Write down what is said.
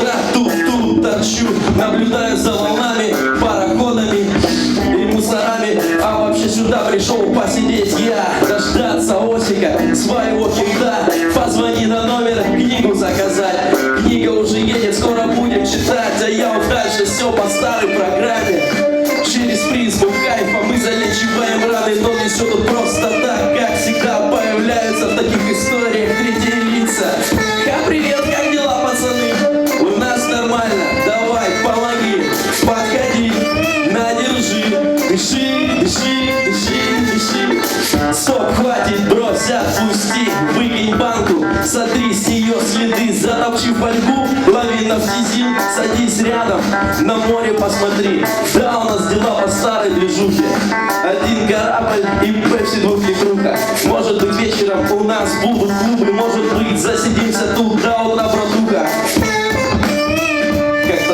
утра тут-тут торчу Наблюдаю за волнами, пароходами и мусорами. А вообще сюда пришел посидеть я Дождаться осика, своего кита. Позвони на номер, книгу заказать. Книга уже едет, скоро будем читать А я дальше все по старой программе. Через призму кайфа мы залечиваем раны Но не все тут просто так, Дыши, дыши, дыши, дыши. Стоп, хватит, брось, отпусти Выкинь банку, сотри с нее следы. Затопчи фольгу, лови нафтизин Садись рядом, на море посмотри. Да, у нас дела по старой движухе. Один корабль и пепси двухлитруха Может быть вечером у нас будут клубы Может быть засидимся тут до